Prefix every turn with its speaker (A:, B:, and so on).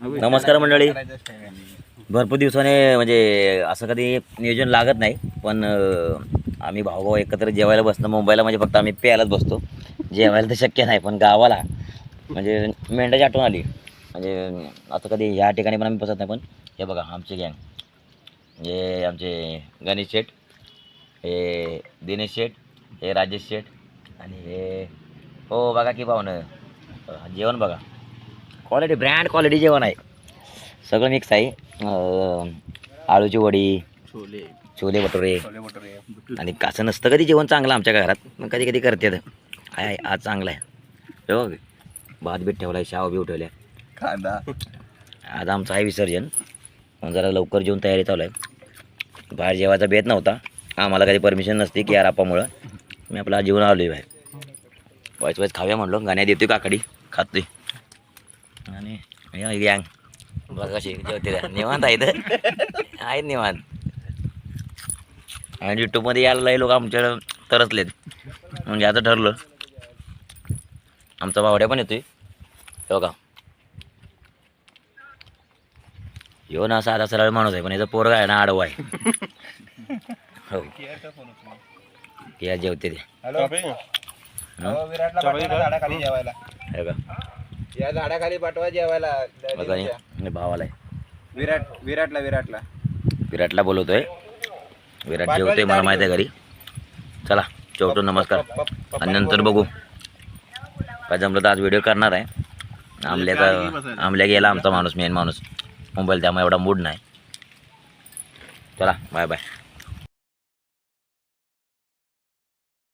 A: नमस्कार मंडळी. भरपूर दिवसाने म्हणजे असं कधी नियोजन लागत नाही पण आम्ही भाऊ एकत्र जेवायला बसतो. मुंबईला म्हणजे फक्त आम्ही प्यायलाच बसतो. जेवायला तर शक्य नाही पण गावाला म्हणजे मेंढ्याची आठवण आली. म्हणजे आता कधी ह्या ठिकाणी पण आम्ही बसत नाही पण हे बघा आमचे गँग. म्हणजे आमचे गणेश शेठ हे दिनेश शेठ हे राजेश शेठ आणि हे हो बघा की पाहुणं. जेवण बघा. क्वालिटी ब्रँड क्वालिटी जेवण आहे. सगळं मिक्स आहे. अं, आळूची वडी
B: छोले.
A: छोले भटुरे.
B: छोले भटुरे
A: आणि कसं नसतं कधी जेवण चांगलं आमच्या घरात मग कधी कधी करते काय आहे, आज चांगलं आहे. हे बघ भात बीत ठेवला आहे शाव बिव ठेवल्या.
B: कांदा.
A: आज आमचं आहे विसर्जन. जरा लवकर जेवून तयारी चालू आहे. बाहेर जेवायचा बेत नव्हता. आम्हाला कधी परमिशन नसते की यारापामुळं मी आपला जेवण आलो आहे बाहेर. वाईच वाईच खाऊया म्हणलो गाण्या देतोय काकडी. खातोय. आणि हे गँग बघा कशी जेवते. निवांत आहेत आहेत निवांत आणि यूट्यूबमध्ये यायला लई लोक आमच्या तरसलेत म्हणजे आता ठरलं आमचा बावड्या पण येतोय हे बघा यो ना साधा सरळ माणूस आहे पण याचा पोरगा आहे ना आडवा आहे हो या जेवते ते
B: हॅलो विराटला जेवायला
A: हे का
B: या झाडाखाली पाठवा जेवायला.
A: बघा हे. हे भावाला आहे.
B: विराट विराटला विराटला.
A: विराटला बोलवतोय. विराट जेवतोय मला माहिती आहे घरी. चला जेवतो नमस्कार. आणि नंतर बघू. काय जमलं तर आज व्हिडिओ करणार आहे. आमल्याचा आमल्या गेला आमचा माणूस मेन माणूस. मुंबईला त्यामुळे एवढा मूड नाही. चला बाय बाय